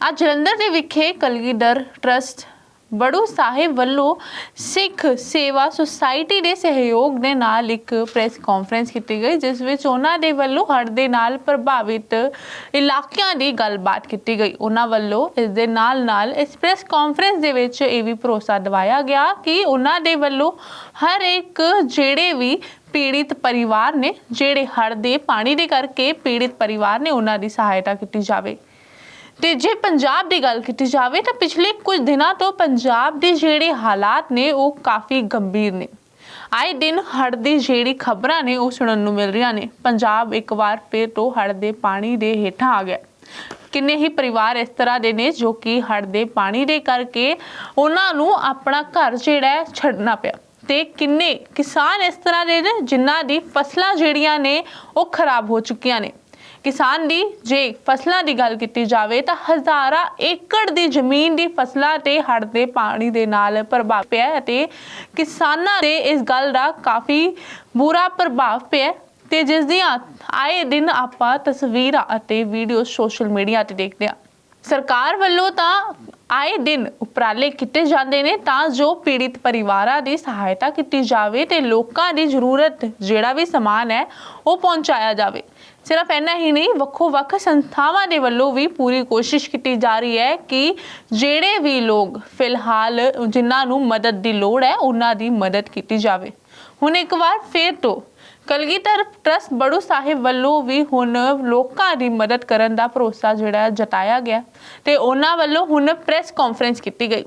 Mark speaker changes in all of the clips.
Speaker 1: ਅੱਜ ਜਲੰਧਰ ਦੇ ਵਿਖੇ ਕਲਗੀਧਰ ਟਰਸਟ ਬੜੂ ਸਾਹਿਬ ਵੱਲੋਂ ਸਿੱਖ ਸੇਵਾ ਸੁਸਾਇਟੀ ਦੇ ਸਹਿਯੋਗ ਦੇ ਨਾਲ ਇੱਕ ਪ੍ਰੈਸ ਕਾਨਫਰੰਸ ਕੀਤੀ ਗਈ, ਜਿਸ ਵਿੱਚ ਉਹਨਾਂ ਦੇ ਵੱਲੋਂ ਹੜ੍ਹ ਦੇ ਨਾਲ ਪ੍ਰਭਾਵਿਤ ਇਲਾਕਿਆਂ ਦੀ ਗੱਲਬਾਤ ਕੀਤੀ ਗਈ। ਉਹਨਾਂ ਵੱਲੋਂ ਇਸ ਦੇ ਨਾਲ ਨਾਲ ਇਸ ਪ੍ਰੈਸ ਕਾਨਫਰੰਸ ਦੇ ਵਿੱਚ ਇਹ ਵੀ ਭਰੋਸਾ ਦਿਵਾਇਆ ਗਿਆ ਕਿ ਉਹਨਾਂ ਦੇ ਵੱਲੋਂ ਹਰ ਇੱਕ ਜਿਹੜੇ ਵੀ ਪੀੜਿਤ ਪਰਿਵਾਰ ਨੇ, ਜਿਹੜੇ ਹੜ੍ਹ ਦੇ ਪਾਣੀ ਦੇ ਕਰਕੇ ਪੀੜਿਤ ਪਰਿਵਾਰ ਨੇ, ਉਹਨਾਂ ਦੀ ਸਹਾਇਤਾ ਕੀਤੀ ਜਾਵੇ। ਤੇ ਜੇ ਪੰਜਾਬ ਦੀ ਗੱਲ ਕੀਤੀ ਜਾਵੇ ਤਾਂ ਪਿਛਲੇ ਕੁਝ ਦਿਨਾਂ ਤੋਂ ਪੰਜਾਬ ਦੇ ਜਿਹੜੇ ਹਾਲਾਤ ਨੇ ਉਹ ਕਾਫੀ ਗੰਭੀਰ ਨੇ। ਆਏ ਦਿਨ ਹੜ੍ਹ ਦੀ ਜਿਹੜੀ ਖਬਰਾਂ ਨੇ ਉਹ ਸੁਣਨ ਨੂੰ ਮਿਲ ਰਹੀਆਂ ਨੇ। ਪੰਜਾਬ ਇੱਕ ਵਾਰ ਫਿਰ ਤੋਂ ਹੜ੍ਹ ਦੇ ਪਾਣੀ ਦੇ ਹੇਠਾਂ ਆ ਗਿਆ। ਕਿੰਨੇ ਹੀ ਪਰਿਵਾਰ ਇਸ ਤਰ੍ਹਾਂ ਦੇ ਨੇ ਜੋ ਕਿ ਹੜ੍ਹ ਦੇ ਪਾਣੀ ਦੇ ਕਰਕੇ ਉਹਨਾਂ ਨੂੰ ਆਪਣਾ ਘਰ ਜਿਹੜਾ ਛੱਡਣਾ ਪਿਆ। ਤੇ ਕਿੰਨੇ ਕਿਸਾਨ ਇਸ ਤਰ੍ਹਾਂ ਦੇ ਨੇ ਜਿਨ੍ਹਾਂ ਦੀ ਫਸਲਾਂ ਜਿਹੜੀਆਂ ਨੇ ਉਹ ਖਰਾਬ ਹੋ ਚੁੱਕੀਆਂ ਨੇ। ਕਿਸਾਨ ਦੀ ਜੇ ਫਸਲਾਂ ਦੀ ਗੱਲ ਕੀਤੀ ਜਾਵੇ ਤਾਂ ਹਜ਼ਾਰਾਂ ਏਕੜ ਦੀ ਜ਼ਮੀਨ ਦੀ ਫਸਲਾਂ ਤੇ ਹੜ੍ਹ ਦੇ ਪਾਣੀ ਦੇ ਨਾਲ ਪ੍ਰਭਾਵ ਪਿਆ ਅਤੇ ਕਿਸਾਨਾਂ ਦੇ ਇਸ ਗੱਲ ਦਾ ਕਾਫੀ ਬੁਰਾ ਪ੍ਰਭਾਵ ਪਿਆ ਹੈ ਤੇ ਜਿਸ ਦੀਆਂ ਆਏ ਦਿਨ ਆਪਾਂ ਤਸਵੀਰਾਂ ਅਤੇ ਵੀਡੀਓ ਸੋਸ਼ਲ ਮੀਡੀਆ ਤੇ ਦੇਖਦੇ ਹਾਂ। ਸਰਕਾਰ ਵੱਲੋਂ ਤਾਂ ਆਏ ਦਿਨ ਉਪਰਾਲੇ ਕੀਤੇ ਜਾਂਦੇ ਨੇ ਤਾਂ ਜੋ ਪੀੜਿਤ ਪਰਿਵਾਰਾਂ ਦੀ ਸਹਾਇਤਾ ਕੀਤੀ ਜਾਵੇ ਤੇ ਲੋਕਾਂ ਦੀ ਜ਼ਰੂਰਤ ਜਿਹੜਾ ਵੀ ਸਮਾਨ ਹੈ ਉਹ ਪਹੁੰਚਾਇਆ ਜਾਵੇ। ਸਿਰਫ ਇੰਨਾ ਹੀ ਨਹੀਂ ਵੱਖੋ ਵੱਖ ਸੰਸਥਾਵਾਂ ਦੇ ਵੱਲੋਂ ਵੀ ਪੂਰੀ ਕੋਸ਼ਿਸ਼ ਕੀਤੀ ਜਾ ਰਹੀ ਹੈ ਕਿ ਜਿਹੜੇ ਵੀ ਲੋਕ ਫਿਲਹਾਲ ਜਿਨ੍ਹਾਂ ਨੂੰ ਮਦਦ ਦੀ ਲੋੜ ਹੈ, ਉਹਨਾਂ ਦੀ ਮਦਦ ਕੀਤੀ ਜਾਵੇ। ਹੁਣ ਇੱਕ ਵਾਰ ਫੇਰ ਤੋਂ ਕਲਗੀਧਰ ਟਰਸਟ ਬੜੂ ਸਾਹਿਬ ਵੱਲੋਂ ਵੀ ਹੁਣ ਲੋਕਾਂ ਦੀ ਮਦਦ ਕਰਨ ਦਾ ਭਰੋਸਾ ਜਿਹੜਾ ਜਤਾਇਆ ਗਿਆ ਤੇ ਉਹਨਾਂ ਵੱਲੋਂ ਹੁਣ ਪ੍ਰੈਸ ਕਾਨਫਰੰਸ ਕੀਤੀ ਗਈ।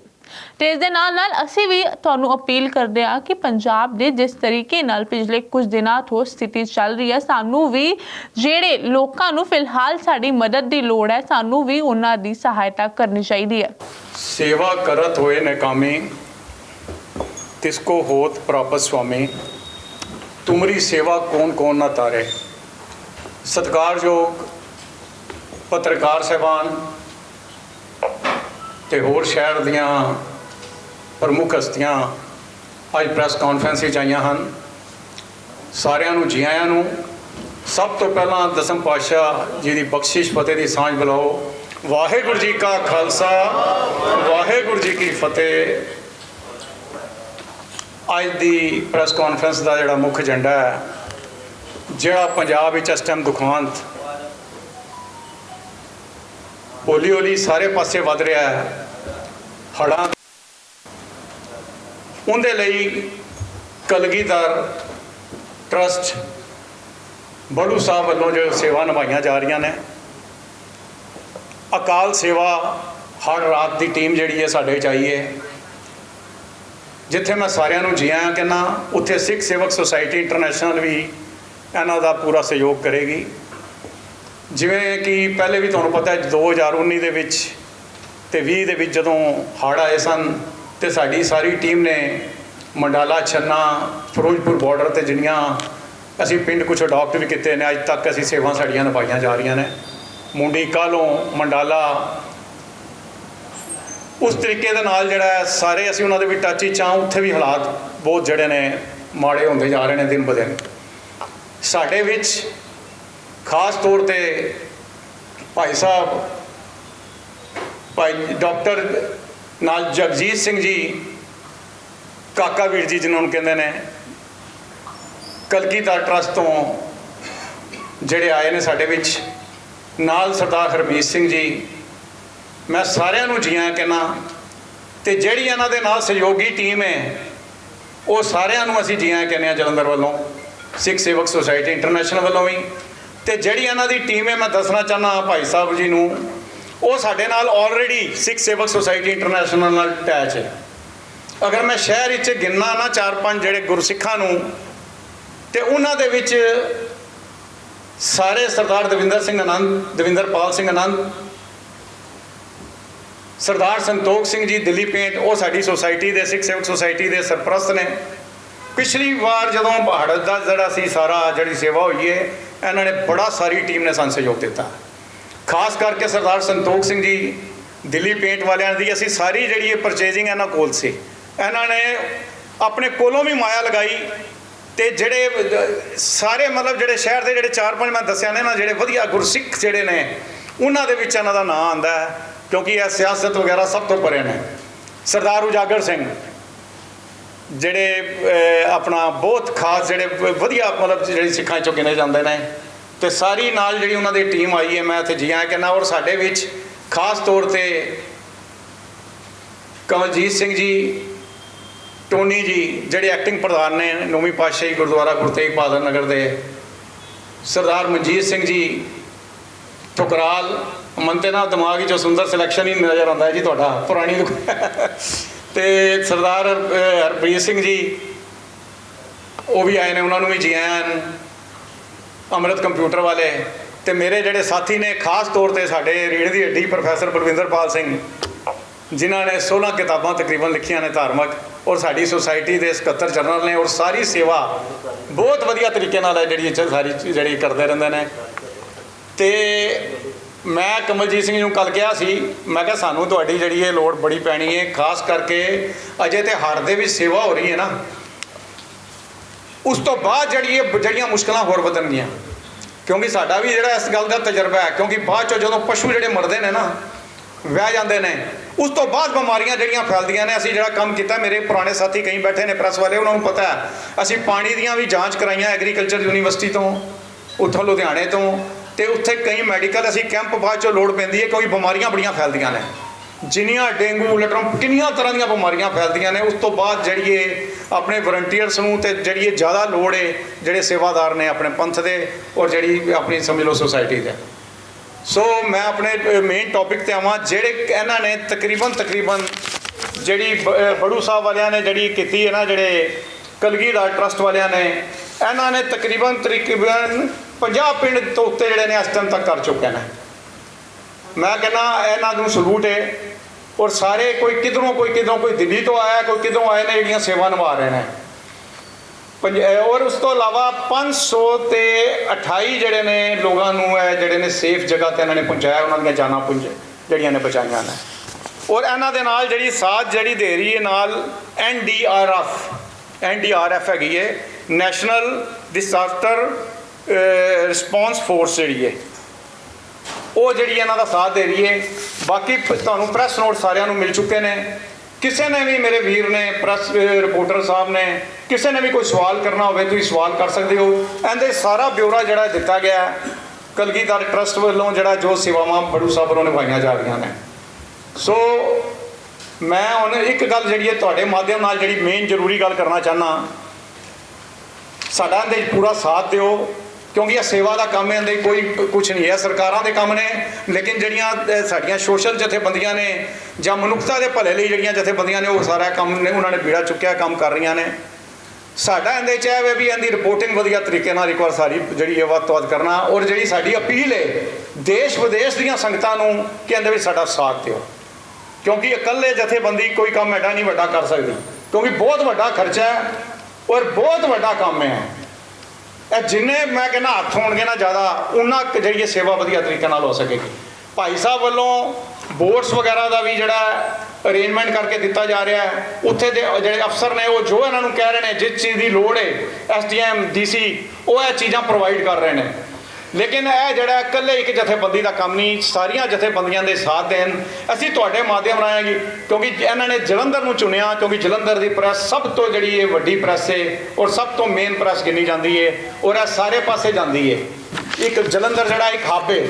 Speaker 1: ਤੇ ਇਸ ਦੇ ਨਾਲ ਨਾਲ ਅਸੀਂ ਵੀ ਤੁਹਾਨੂੰ ਅਪੀਲ ਕਰਦੇ ਆ ਕਿ ਪੰਜਾਬ ਦੇ ਜਿਸ ਤਰੀਕੇ ਨਾਲ ਪਿਛਲੇ ਕੁਝ ਦਿਨਾਂ ਤੋਂ ਸਥਿਤੀ ਚੱਲ ਰਹੀ ਹੈ, ਸਾਨੂੰ ਵੀ ਜਿਹੜੇ ਲੋਕਾਂ ਨੂੰ ਫਿਲਹਾਲ ਸਾਡੀ ਮਦਦ ਦੀ ਲੋੜ ਹੈ, ਸਾਨੂੰ ਵੀ ਉਹਨਾਂ ਦੀ ਸਹਾਇਤਾ ਕਰਨੀ ਚਾਹੀਦੀ ਹੈ।
Speaker 2: ਸੇਵਾ ਕਰਤ ਹੋਏ ਨਕਾਮੀ, ਤਿਸ ਕੋ ਹੋਤ ਪ੍ਰਾਪਤ ਸੁਆਮੀ, ਤੁਮਰੀ ਸੇਵਾ ਕੌਣ ਕੌਣ ਨਾ ਤਾਰੇ? ਸਤਿਕਾਰਯੋਗ ਪੱਤਰਕਾਰ ਸਹਿਬਾਨ ਤੇ ਹੋਰ ਸ਼ਹਿਰ ਦੀਆਂ ਪ੍ਰਮੁੱਖ ਹਸਤੀਆਂ ਅੱਜ ਪ੍ਰੈਸ ਕਾਨਫਰੰਸ ਵਿੱਚ ਆਈਆਂ ਹਨ। ਸਾਰਿਆਂ ਨੂੰ ਜੀ ਆਇਆਂ ਨੂੰ ਸਭ ਤੋਂ ਪਹਿਲਾਂ ਦਸਮ ਪਾਤਸ਼ਾਹ ਜੀ ਦੀ ਬਖਸ਼ਿਸ਼, ਫਤਿਹ ਦੀ ਸਾਂਝ ਬੁਲਾਓ। ਵਾਹਿਗੁਰੂ ਜੀ ਕਾ ਖਾਲਸਾ, ਵਾਹਿਗੁਰੂ ਜੀ ਕੀ ਫਤਿਹ। ਅੱਜ ਦੀ ਪ੍ਰੈਸ ਕਾਨਫਰੰਸ ਦਾ ਜਿਹੜਾ ਮੁੱਖ ਏਜੰਡਾ ਹੈ, ਜਿਹੜਾ ਪੰਜਾਬ ਵਿੱਚ ਇਸ ਟਾਈਮ ਦੁਖਾਂਤ ਹੌਲੀ ਹੌਲੀ ਸਾਰੇ ਪਾਸੇ ਵੱਧ ਰਿਹਾ ਹੈ। ਹੜ੍ਹਾਂ ਉਹਦੇ ਲਈ ਕਲਗੀਧਰ ਟਰਸਟ ਬੜੂ ਸਾਹਿਬ ਵੱਲੋਂ ਜੋ ਸੇਵਾ ਨਿਭਾਈਆਂ ਜਾ ਰਹੀਆਂ ਨੇ। ਅਕਾਲ ਸੇਵਾ ਹਰ ਰਾਤ ਦੀ ਟੀਮ ਜਿਹੜੀ ਹੈ ਸਾਡੇ 'ਚ ਆਈ ਹੈ। ਜਿੱਥੇ ਮੈਂ ਸਾਰਿਆਂ ਨੂੰ ਜੀ ਆਇਆਂ ਕਹਿੰਦਾ, ਉੱਥੇ ਸਿੱਖ ਸੇਵਕ ਸੁਸਾਇਟੀ ਇੰਟਰਨੈਸ਼ਨਲ ਵੀ ਇਹਨਾਂ ਦਾ ਪੂਰਾ ਸਹਿਯੋਗ ਕਰੇਗੀ। ਜਿਵੇਂ ਕਿ ਪਹਿਲੇ ਵੀ ਤੁਹਾਨੂੰ ਪਤਾ ਹੈ 2019 ਦੇ ਵਿੱਚ ਤੇ 20 ਦੇ ਵਿੱਚ ਜਦੋਂ ਹੜ੍ਹ ਆਏ ਸਨ ਤੇ ਸਾਡੀ ਸਾਰੀ ਟੀਮ ਨੇ ਮੰਡਾਲਾ, ਛੰਨਾ, ਫਿਰੋਜ਼ਪੁਰ ਬਾਰਡਰ ਤੇ ਜਿਹੜੀਆਂ ਅਸੀਂ ਪਿੰਡ ਕੁਝ ਅਡਾਪਟ ਵੀ ਕੀਤੇ ਨੇ, ਅੱਜ ਤੱਕ ਅਸੀਂ ਸੇਵਾ ਸਾਡੀਆਂ ਨਿਭਾਈਆਂ ਜਾ ਰਹੀਆਂ ਨੇ। ਮੁੰਡੀ ਕਾਲੋਂ ਮੰਡਾਲਾ, ਉਸ ਤਰੀਕੇ ਦੇ ਨਾਲ ਜਿਹੜਾ ਸਾਰੇ ਅਸੀਂ ਉਹਨਾਂ ਦੇ ਵੀ ਟੱਚ ਵਿੱਚ ਆ ਉੱਥੇ ਵੀ ਹਾਲਾਤ ਬਹੁਤ ਜਿਹੜੇ ਨੇ ਮਾੜੇ ਹੁੰਦੇ ਜਾ ਰਹੇ ਨੇ ਦਿਨ ਬ ਦਿਨ। ਸਾਡੇ ਵਿੱਚ ਖਾਸ ਤੌਰ ਤੇ ਭਾਈ ਸਾਹਿਬ, ਭਾਈ ਡਾਕਟਰ ਨਾਲ ਜਗਜੀਤ ਸਿੰਘ ਜੀ, ਕਾਕਾ ਵੀਰ ਜੀ ਜਿਨ੍ਹਾਂ ਨੂੰ ਕਹਿੰਦੇ ਨੇ ਕਲਗੀਧਰ ਟਰਸਟ ਤੋਂ ਜਿਹੜੇ ਆਏ ਨੇ ਸਾਡੇ ਵਿੱਚ, ਨਾਲ ਸਰਦਾਰ ਹਰਮੀਤ ਸਿੰਘ ਜੀ, ਮੈਂ ਸਾਰਿਆਂ ਨੂੰ ਜੀਆਂ ਆਇਆਂ ਕਹਿਣਾ ਤੇ ਜਿਹੜੀ ਇਹਨਾਂ ਦੇ ਨਾਲ ਸਹਿਯੋਗੀ ਟੀਮ ਹੈ, ਉਹ ਸਾਰਿਆਂ ਨੂੰ ਅਸੀਂ ਜੀਆਂ ਕਹਿੰਦੇ ਹਾਂ ਜਲੰਧਰ ਵੱਲੋਂ, ਸਿੱਖ ਸੇਵਕ ਸੁਸਾਇਟੀ ਇੰਟਰਨੈਸ਼ਨਲ ਵੱਲੋਂ ਵੀ ਤੇ ਜਿਹੜੀ ਇਹਨਾਂ ਦੀ ਟੀਮ ਹੈ, ਮੈਂ ਦੱਸਣਾ ਚਾਹਨਾ ਭਾਈ ਸਾਹਿਬ ਜੀ ਨੂੰ, ਉਹ ਸਾਡੇ ਨਾਲ ਆਲਰੇਡੀ ਸਿੱਖ ਸੇਵਕ ਸੁਸਾਇਟੀ ਇੰਟਰਨੈਸ਼ਨਲ ਨਾਲ ਅਟੈਚ ਹੈ। ਅਗਰ ਮੈਂ ਸ਼ਹਿਰ ਵਿੱਚ ਗਿਣਨਾ ਨਾ ਚਾਰ ਪੰਜ ਜਿਹੜੇ ਗੁਰਸਿੱਖਾਂ ਨੂੰ, ਤੇ ਉਹਨਾਂ ਦੇ ਵਿੱਚ ਸਾਰੇ ਸਰਦਾਰ ਦਵਿੰਦਰ ਸਿੰਘ ਆਨੰਦ ਦਵਿੰਦਰਪਾਲ ਸਿੰਘ ਆਨੰਦ ਸਰਦਾਰ ਸੰਤੋਖ ਸਿੰਘ ਜੀ ਦਿੱਲੀ ਪੇਂਟ ਉਹ ਸਾਡੀ ਸੁਸਾਇਟੀ ਦੇ ਸਿੱਖ ਸੇਵਕ ਸੁਸਾਇਟੀ ਦੇ ਸਰਪ੍ਰਸਤ ਨੇ। ਪਿਛਲੀ ਵਾਰ ਜਦੋਂ ਪਹਾੜ ਦਾ ਜਿਹੜਾ ਸੀ ਸਾਰਾ ਜਿਹੜੀ ਸੇਵਾ ਹੋਈ ਹੈ ਇਹਨਾਂ ਨੇ ਬੜਾ ਸਾਰੀ ਟੀਮ ਨੇ ਸਾਨੂੰ ਸਹਿਯੋਗ ਦਿੱਤਾ। ਖਾਸ ਕਰਕੇ ਸਰਦਾਰ ਸੰਤੋਖ ਸਿੰਘ ਜੀ, ਦਿੱਲੀ ਪੇਂਟ ਵਾਲਿਆਂ ਦੀ ਅਸੀਂ ਸਾਰੀ ਜਿਹੜੀ ਇਹ ਪਰਚੇਜ਼ਿੰਗ ਇਹਨਾਂ ਕੋਲ ਸੀ, ਇਹਨਾਂ ਨੇ ਆਪਣੇ ਕੋਲੋਂ ਵੀ ਮਾਇਆ ਲਗਾਈ ਤੇ ਜਿਹੜੇ, ਸਾਰੇ ਮਤਲਬ ਜਿਹੜੇ ਸ਼ਹਿਰ ਦੇ ਜਿਹੜੇ ਚਾਰ ਪੰਜ ਮੈਂ ਦੱਸਿਆ ਨੇ ਨਾ, ਜਿਹੜੇ ਵਧੀਆ ਗੁਰਸਿੱਖ ਜਿਹੜੇ ਨੇ, ਉਹਨਾਂ ਦੇ ਵਿੱਚ ਇਹਨਾਂ ਦਾ ਨਾਂ ਆਂਦਾ ਹੈ, ਕਿਉਂਕਿ ਇਹ ਸਿਆਸਤ ਵਗੈਰਾ ਸਭ ਤੋਂ ਪਰੇ ਨੇ। ਸਰਦਾਰ ਉਜਾਗਰ ਸਿੰਘ ਜਿਹੜੇ ਆਪਣਾ ਬਹੁਤ ਖਾਸ ਜਿਹੜੇ ਵਧੀਆ ਮਤਲਬ ਜਿਹੜੀ ਸਿੱਖਾਂ ਚੋਂ ਗਿਣੇ ਜਾਂਦੇ ਨੇ ਤੇ ਸਾਰੀ ਨਾਲ ਜਿਹੜੀ ਉਹਨਾਂ ਦੀ ਟੀਮ ਆਈ ਹੈ, ਮੈਂ ਇੱਥੇ ਜੀਆਂ ਆਇਆਂ ਕਹਿੰਦਾ, ਔਰ ਸਾਡੇ ਵਿੱਚ ਖਾਸ ਤੌਰ ਤੇ ਕਮਲਜੀਤ ਸਿੰਘ ਜੀ, ਟੋਨੀ ਜੀ, ਜਿਹੜੇ ਐਕਟਿੰਗ ਪ੍ਰਧਾਨ ਨੇ ਨੌਵੀਂ ਪਾਤਸ਼ਾਹੀ ਗੁਰਦੁਆਰਾ ਗੁਰਤੇਗ ਬਹਾਦਰ ਨਗਰ ਦੇ, ਸਰਦਾਰ ਮਨਜੀਤ ਸਿੰਘ ਜੀ, ਠੁਕਰਾਲ ਮਨ ਨਾਲ ਦਿਮਾਗ 'ਚੋਂ ਸੁੰਦਰ ਸਿਲੈਕਸ਼ਨ ਹੀ ਨਜ਼ਰ ਆਉਂਦਾ ਹੈ ਜੀ ਤੁਹਾਡਾ, ਪੁਰਾਣੀ ਤੇ ਸਰਦਾਰ ਹਰਪ੍ਰੀਤ ਸਿੰਘ ਜੀ, ਉਹ ਵੀ ਆਏ ਨੇ, ਉਹਨਾਂ ਨੂੰ ਵੀ ਜੀ ਆਇਆਂ ਨੂੰ ਅੰਮ੍ਰਿਤ ਕੰਪਿਊਟਰ ਵਾਲੇ। ਤੇ ਮੇਰੇ ਜਿਹੜੇ ਸਾਥੀ ਨੇ, ਖਾਸ ਤੌਰ ਤੇ ਸਾਡੇ ਰੀੜ ਦੀ ਹੱਡੀ ਪ੍ਰੋਫੈਸਰ ਬਲਵਿੰਦਰਪਾਲ ਸਿੰਘ, ਜਿਨ੍ਹਾਂ ਨੇ 16 ਕਿਤਾਬਾਂ ਤਕਰੀਬਨ ਲਿਖੀਆਂ ਨੇ ਧਾਰਮਿਕ, ਔਰ ਸਾਡੀ ਸੁਸਾਇਟੀ ਦੇ ਸਕੱਤਰ ਜਨਰਲ ਨੇ, ਔਰ ਸਾਰੀ ਸੇਵਾ ਬਹੁਤ ਵਧੀਆ ਤਰੀਕੇ ਨਾਲ ਹੈ ਜਿਹੜੀ ਸਾਰੀ ਜਿਹੜੀ ਕਰਦੇ ਰਹਿੰਦੇ ਨੇ। ਤੇ ਮੈਂ ਕਮਲਜੀਤ ਸਿੰਘ ਨੂੰ ਕੱਲ ਕਿਹਾ ਸੀ, ਮੈਂ ਕਿਹਾ ਸਾਨੂੰ ਤੁਹਾਡੀ ਜਿਹੜੀ ਇਹ ਲੋੜ ਬੜੀ ਪੈਣੀ ਹੈ ਖਾਸ ਕਰਕੇ ਅਜੇ ਤੇ ਹੜ ਦੇ ਵਿੱਚ ਸੇਵਾ ਹੋ ਰਹੀ ਹੈ ਨਾ। ਉਸ ਤੋਂ ਬਾਅਦ ਜਿਹੜੀ ਇਹ ਜਿਹੜੀਆਂ ਮੁਸ਼ਕਲਾਂ ਹੋਰ ਵਧਣਗੀਆਂ। ਕਿਉਂਕਿ ਸਾਡਾ ਵੀ ਜਿਹੜਾ ਇਸ ਗੱਲ ਦਾ ਤਜਰਬਾ ਹੈ, ਕਿਉਂਕਿ ਬਾਅਦ ਚੋਂ ਜਦੋਂ ਪਸ਼ੂ ਜਿਹੜੇ ਮਰਦੇ ਨੇ ਨਾ, ਵਹਿ ਜਾਂਦੇ ਨੇ। ਉਸ ਤੋਂ ਬਾਅਦ ਬਿਮਾਰੀਆਂ ਜਿਹੜੀਆਂ ਫੈਲਦੀਆਂ ਨੇ, ਅਸੀਂ ਜਿਹੜਾ ਕੰਮ ਕੀਤਾ, ਮੇਰੇ ਪੁਰਾਣੇ ਸਾਥੀ ਕਈ ਬੈਠੇ ਨੇ ਪ੍ਰੈਸ ਵਾਲੇ, ਉਹਨਾਂ ਨੂੰ ਪਤਾ ਹੈ, ਅਸੀਂ ਪਾਣੀ ਦੀਆਂ ਵੀ ਜਾਂਚ ਕਰਾਈਆਂ ਐਗਰੀਕਲਚਰ ਯੂਨੀਵਰਸਿਟੀ ਤੋਂ, ਉੱਥੋਂ ਲੁਧਿਆਣੇ ਤੋਂ ਤੇ ਉੱਥੇ ਕਈ ਮੈਡੀਕਲ ਅਸੀਂ ਕੈਂਪ ਬਾਅਦ ਚੋਂ ਲੋੜ ਪੈਂਦੀ ਹੈ ਕਿਉਂਕਿ ਬਿਮਾਰੀਆਂ ਬੜੀਆਂ ਫੈਲਦੀਆਂ ਨੇ। ਜਿੰਨੀਆਂ ਡੇਂਗੂ ਲਟਰਮ ਕਿੰਨੀਆਂ ਤਰ੍ਹਾਂ ਦੀਆਂ ਬਿਮਾਰੀਆਂ ਫੈਲਦੀਆਂ ਨੇ, ਉਸ ਤੋਂ ਬਾਅਦ ਜਿਹੜੀ ਇਹ ਆਪਣੇ ਵਲੰਟੀਅਰਸ ਨੂੰ ਤੇ ਜਿਹੜੀ ਇਹ ਜ਼ਿਆਦਾ ਲੋੜ ਹੈ ਜਿਹੜੇ ਸੇਵਾਦਾਰ ਨੇ ਆਪਣੇ ਪੰਥ ਦੇ ਔਰ ਜਿਹੜੀ ਆਪਣੀ ਸਮਝ ਲਓ ਸੁਸਾਇਟੀ ਦੇ। ਸੋ ਮੈਂ ਆਪਣੇ ਮੇਨ ਟੌਪਿਕ ਤੇ ਆਵਾਂ, ਜਿਹੜੇ ਇਹਨਾਂ ਨੇ ਤਕਰੀਬਨ ਤਕਰੀਬਨ ਜਿਹੜੀ ਬ- ਅਹ ਬੜੂ ਸਾਹਿਬ ਵਾਲਿਆਂ ਨੇ ਜਿਹੜੀ ਕੀਤੀ ਹੈ ਨਾ, ਜਿਹੜੇ ਕਲਗੀਧਰ ਟਰਸਟ ਵਾਲਿਆਂ ਨੇ, ਇਹਨਾਂ ਨੇ ਤਕਰੀਬਨ ਤਕਰੀਬਨ 50 ਪਿੰਡ ਤੋਂ ਉੱਤੇ ਜਿਹੜੇ ਨੇ ਇਸ ਟਾਈਮ ਤੱਕ ਕਰ ਚੁੱਕੇ ਨੇ। ਮੈਂ ਕਹਿੰਦਾ, ਇਹਨਾਂ ਨੂੰ ਸਲੂਟ ਹੈ ਔਰ ਸਾਰੇ ਕੋਈ ਕਿਧਰੋਂ ਕੋਈ ਕਿਧਰੋਂ ਕੋਈ ਦਿੱਲੀ ਤੋਂ ਆਇਆ, ਕੋਈ ਕਿਧਰੋਂ ਆਏ ਨੇ ਜਿਹੜੀਆਂ ਸੇਵਾ ਨਿਭਾ ਰਹੇ ਨੇ। ਪੰਜ- ਔਰ ਉਸ ਤੋਂ ਇਲਾਵਾ 500 ਤੇ 28 ਜਿਹੜੇ ਨੇ ਲੋਕਾਂ ਨੂੰ ਇਹ ਜਿਹੜੇ ਨੇ ਸੇਫ ਜਗ੍ਹਾ ਤੇ ਇਹਨਾਂ ਨੇ ਪਹੁੰਚਾਇਆ, ਉਹਨਾਂ ਦੀਆਂ ਜਾਨਾਂ ਪੁੰਜ ਜਿਹੜੀਆਂ ਨੇ ਬਚਾਈਆਂ ਨੇ। ਔਰ ਇਹਨਾਂ ਦੇ ਨਾਲ ਜਿਹੜੀ ਸਾਥ ਜਿਹੜੀ ਦੇ ਰਹੀ ਹੈ ਨਾਲ ਐਨਡੀਆਰਐਫ ਐਨਡੀਆਰਐਫ ਹੈਗੀ ਹੈ ਨੈਸ਼ਨਲ ਡਿਸਾਸਟਰ ਰਿਸਪੌਂਸ ਫੋਰਸ ਜਿਹੜੀ ਹੈ ਉਹ ਜਿਹੜੀ ਇਹਨਾਂ ਦਾ ਸਾਥ ਦੇ ਰਹੀ ਹੈ। ਬਾਕੀ ਤੁਹਾਨੂੰ ਪ੍ਰੈਸ ਨੋਟ ਸਾਰਿਆਂ ਨੂੰ ਮਿਲ ਚੁੱਕੇ ਨੇ। ਕਿਸੇ ਨੇ ਵੀ ਮੇਰੇ ਵੀਰ ਨੇ ਪ੍ਰੈਸ ਰਿਪੋਰਟਰ ਸਾਹਿਬ ਨੇ ਕਿਸੇ ਨੇ ਵੀ ਕੋਈ ਸਵਾਲ ਕਰਨਾ ਹੋਵੇ ਤੁਸੀਂ ਸਵਾਲ ਕਰ ਸਕਦੇ ਹੋ। ਇਹਦੇ ਸਾਰਾ ਬਿਊਰਾ ਜਿਹੜਾ ਦਿੱਤਾ ਗਿਆ ਹੈ, ਕਲਗੀਧਰ ਟਰਸਟ ਵੱਲੋਂ ਜਿਹੜਾ ਜੋ ਸੇਵਾਵਾਂ ਬੜੂ ਸਾਹਿਬ ਵੱਲੋਂ ਨਿਭਾਈਆਂ ਜਾ ਰਹੀਆਂ ਨੇ। ਸੋ ਮੈਂ ਹੁਣ ਇੱਕ ਗੱਲ ਜਿਹੜੀ ਹੈ ਤੁਹਾਡੇ ਮਾਧਿਅਮ ਨਾਲ ਜਿਹੜੀ ਮੇਨ ਜ਼ਰੂਰੀ ਗੱਲ ਕਰਨਾ ਚਾਹਨਾ ਸਾਡਾ ਇਹਦੇ 'ਚ ਪੂਰਾ ਸਾਥ ਦਿਓ। ਕਿਉਂਕਿ ਇਹ ਸੇਵਾ ਦਾ ਕੰਮ ਹੈ ਇਹਦੇ ਕੋਈ ਕੁਝ ਨਹੀਂ ਹੈ, ਸਰਕਾਰਾਂ ਦੇ ਕੰਮ ਨੇ, ਲੇਕਿਨ ਜਿਹੜੀਆਂ ਸਾਡੀਆਂ ਸੋਸ਼ਲ ਜਥੇਬੰਦੀਆਂ ਨੇ ਜਾਂ ਮਨੁੱਖਤਾ ਦੇ ਭਲੇ ਲਈ ਜਿਹੜੀਆਂ ਜਥੇਬੰਦੀਆਂ ਨੇ, ਉਹ ਸਾਰਾ ਕੰਮ ਨੇ, ਉਹਨਾਂ ਨੇ ਬੀੜਾ ਚੁੱਕਿਆ, ਕੰਮ ਕਰ ਰਹੀਆਂ ਨੇ। ਸਾਡਾ ਇਹਦੇ 'ਚ ਇਹ ਵੇ ਵੀ ਇਹਦੀ ਰਿਪੋਰਟਿੰਗ ਵਧੀਆ ਤਰੀਕੇ ਨਾਲ ਇੱਕ ਵਾਰ ਸਾਰੀ ਜਿਹੜੀ ਹੈ ਵੱਧ ਤੋਂ ਵੱਧ ਕਰਨਾ ਔਰ ਜਿਹੜੀ ਸਾਡੀ ਅਪੀਲ ਹੈ ਦੇਸ਼ ਵਿਦੇਸ਼ ਦੀਆਂ ਸੰਗਤਾਂ ਨੂੰ ਕਿ ਇਹਦੇ ਵਿੱਚ ਸਾਡਾ ਸਾਥ ਦਿਓ। ਕਿਉਂਕਿ ਇਕੱਲੇ ਜਥੇਬੰਦੀ ਕੋਈ ਕੰਮ ਐਡਾ ਨਹੀਂ ਵੱਡਾ ਕਰ ਸਕਦੀ। ਕਿਉਂਕਿ ਬਹੁਤ ਵੱਡਾ ਖਰਚਾ ਹੈ ਔਰ ਬਹੁਤ ਵੱਡਾ ਕੰਮ ਹੈ। ਇਹ ਜਿੰਨੇ ਮੈਂ ਕਹਿੰਦਾ ਹੱਥ ਹੋਣਗੇ ਨਾ ਜ਼ਿਆਦਾ, ਉਹਨਾਂ ਕੁ ਜਿਹੜੀ ਇਹ ਸੇਵਾ ਵਧੀਆ ਤਰੀਕੇ ਨਾਲ ਹੋ ਸਕੇਗੀ। ਭਾਈ ਸਾਹਿਬ ਵੱਲੋਂ ਬੋਟਸ ਵਗੈਰਾ ਦਾ ਵੀ ਜਿਹੜਾ ਅਰੇਂਜਮੈਂਟ ਕਰਕੇ ਦਿੱਤਾ ਜਾ ਰਿਹਾ ਹੈ, ਉੱਥੇ ਦੇ ਜਿਹੜੇ ਅਫਸਰ ਨੇ, ਉਹ ਜੋ ਇਹਨਾਂ ਨੂੰ ਕਹਿ ਰਹੇ ਨੇ, ਜਿਸ ਚੀਜ਼ ਦੀ ਲੋੜ ਹੈ ਐਸਡੀਐਮ ਡੀਸੀ ਉਹ ਇਹ ਚੀਜ਼ਾਂ ਪ੍ਰੋਵਾਈਡ ਕਰ ਰਹੇ ਨੇ। ਲੇਕਿਨ ਇਹ ਜਿਹੜਾ ਇਕੱਲੇ ਇੱਕ ਜਥੇਬੰਦੀ ਦਾ ਕੰਮ ਨਹੀਂ, ਸਾਰੀਆਂ ਜਥੇਬੰਦੀਆਂ ਦੇ ਸਾਥ ਦੇਣ। ਅਸੀਂ ਤੁਹਾਡੇ ਮਾਧਿਅਮ ਰਾਹੀਂ ਕਿਉਂਕਿ ਇਹਨਾਂ ਨੇ ਜਲੰਧਰ ਨੂੰ ਚੁਣਿਆ, ਕਿਉਂਕਿ ਜਲੰਧਰ ਦੀ ਪ੍ਰੈਸ ਸਭ ਤੋਂ ਜਿਹੜੀ ਇਹ ਵੱਡੀ ਪ੍ਰੈਸ ਹੈ ਔਰ ਸਭ ਤੋਂ ਮੇਨ ਪ੍ਰੈਸ ਗਿਣੀ ਜਾਂਦੀ ਹੈ ਔਰ ਇਹ ਸਾਰੇ ਪਾਸੇ ਜਾਂਦੀ ਹੈ ਇੱਕ ਜਲੰਧਰ ਜਿਹੜਾ, ਇੱਕ ਹੱਬ ਹੈ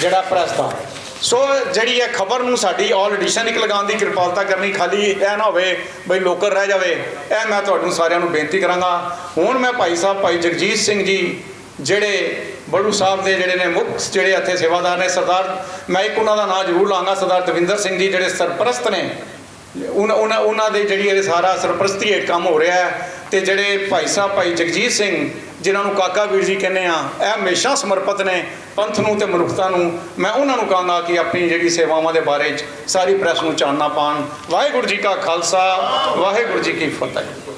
Speaker 2: ਜਿਹੜਾ ਪ੍ਰੈਸ ਦਾ। ਸੋ ਜਿਹੜੀ ਇਹ ਖਬਰ ਨੂੰ ਸਾਡੀ ਆਲ ਐਡੀਸ਼ਨ ਇੱਕ ਲਗਾਉਣ ਦੀ ਕਿਰਪਾਲਤਾ ਕਰਨੀ, ਖਾਲੀ ਇਹ ਨਾ ਹੋਵੇ ਬਈ ਲੋਕਲ ਰਹਿ ਜਾਵੇ, ਇਹ ਮੈਂ ਤੁਹਾਨੂੰ ਸਾਰਿਆਂ ਨੂੰ ਬੇਨਤੀ ਕਰਾਂਗਾ। ਹੁਣ ਮੈਂ ਭਾਈ ਸਾਹਿਬ, ਭਾਈ ਜਗਜੀਤ ਸਿੰਘ ਜੀ, ਜਿਹੜੇ ਬੜੂ ਸਾਹਿਬ ਦੇ ਜਿਹੜੇ ਨੇ ਮੁੱਖ ਜਿਹੜੇ ਇੱਥੇ ਸੇਵਾਦਾਰ ਨੇ, ਸਰਦਾਰ, ਮੈਂ ਇੱਕ ਉਹਨਾਂ ਦਾ ਨਾਮ ਜ਼ਰੂਰ ਲਾਂਗਾ, ਸਰਦਾਰ ਦਵਿੰਦਰ ਸਿੰਘ ਜੀ ਜਿਹੜੇ ਸਰਪ੍ਰਸਤ ਨੇ। ਉਹਨਾਂ ਉਹਨਾਂ ਉਹਨਾਂ ਦੇ ਜਿਹੜੀ ਇਹ ਸਾਰਾ ਸਰਪ੍ਰਸਤੀ ਹੇਠ ਕੰਮ ਹੋ ਰਿਹਾ ਹੈ ਤੇ ਜਿਹੜੇ ਭਾਈ ਸਾਹਿਬ, ਭਾਈ ਜਗਜੀਤ ਸਿੰਘ, ਜਿਨ੍ਹਾਂ ਨੂੰ ਕਾਕਾ ਵੀਰ ਜੀ ਕਹਿੰਦੇ ਆ, ਇਹ ਹਮੇਸ਼ਾ ਸਮਰਪਿਤ ਨੇ ਪੰਥ ਨੂੰ ਤੇ ਮਨੁੱਖਤਾ ਨੂੰ। ਮੈਂ ਉਹਨਾਂ ਨੂੰ ਕਹਾਂਗਾ ਕਿ ਆਪਣੀ ਜਿਹੜੀ ਸੇਵਾਵਾਂ ਦੇ ਬਾਰੇ ਚ ਸਾਰੀ ਪ੍ਰੈਸ ਨੂੰ ਚਾਨਣਾ ਪਾਣ ਵਾਹਿਗੁਰੂ ਜੀ ਕਾ ਖਾਲਸਾ, ਵਾਹਿਗੁਰੂ ਜੀ ਕੀ ਫਤਿਹ।